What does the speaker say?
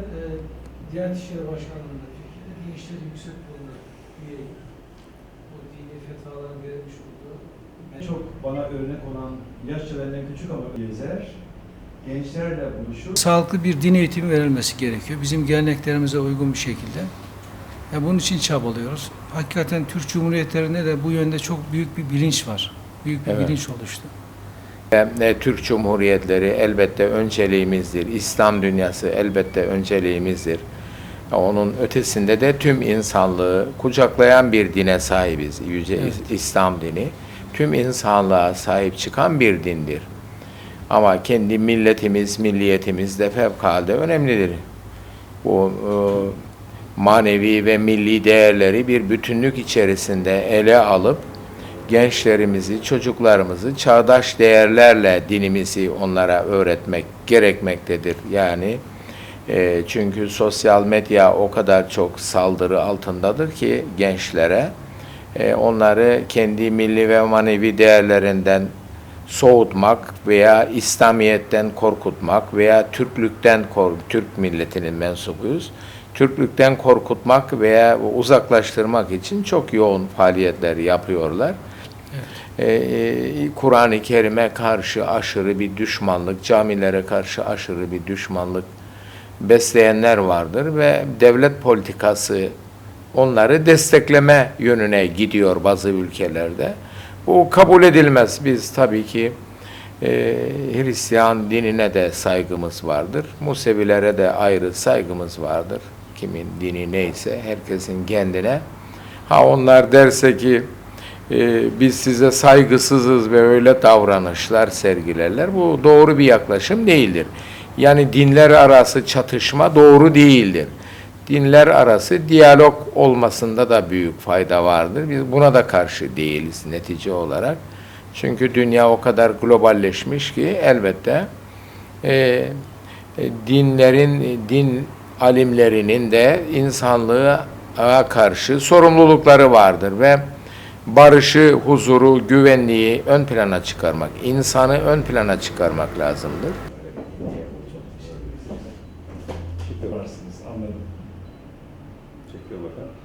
Ee, Diyanet İşleri Başkanlığı'nda Türkiye'de Din İşleri Yüksek Kurulu'na üyeyim. O dini fetvaların verilmiş olduğu. En çok bana örnek olan yaşça benden küçük ama gezer, gençlerle buluşur. Sağlıklı bir din eğitimi verilmesi gerekiyor. Bizim geleneklerimize uygun bir şekilde. Ya bunun için çabalıyoruz. Hakikaten Türk Cumhuriyetlerinde de bu yönde çok büyük bir bilinç var. Büyük bir Evet. bilinç oluştu. Türk Cumhuriyetleri elbette önceliğimizdir. İslam dünyası elbette önceliğimizdir. Onun ötesinde de tüm insanlığı kucaklayan bir dine sahibiz. Yüce Evet. İslam dini tüm insanlığa sahip çıkan bir dindir. Ama kendi milletimiz, milliyetimiz de fevkalade önemlidir. Bu e, manevi ve milli değerleri bir bütünlük içerisinde ele alıp gençlerimizi, çocuklarımızı çağdaş değerlerle dinimizi onlara öğretmek gerekmektedir. Yani e, çünkü sosyal medya o kadar çok saldırı altındadır ki gençlere e, onları kendi milli ve manevi değerlerinden soğutmak veya İslamiyet'ten korkutmak veya Türklükten kor Türk milletinin mensubuyuz. Türklükten korkutmak veya uzaklaştırmak için çok yoğun faaliyetler yapıyorlar. Ee, Kur'an-ı Kerim'e karşı aşırı bir düşmanlık, camilere karşı aşırı bir düşmanlık besleyenler vardır ve devlet politikası onları destekleme yönüne gidiyor bazı ülkelerde. Bu kabul edilmez. Biz tabii ki e, Hristiyan dinine de saygımız vardır. Musevilere de ayrı saygımız vardır. Kimin dini neyse herkesin kendine. Ha onlar derse ki e, biz size saygısızız ve öyle davranışlar sergilerler. Bu doğru bir yaklaşım değildir. Yani dinler arası çatışma doğru değildir. Dinler arası diyalog olmasında da büyük fayda vardır. Biz buna da karşı değiliz netice olarak. Çünkü dünya o kadar globalleşmiş ki elbette e, e, dinlerin, din alimlerinin de insanlığa karşı sorumlulukları vardır ve barışı, huzuru, güvenliği ön plana çıkarmak, insanı ön plana çıkarmak lazımdır.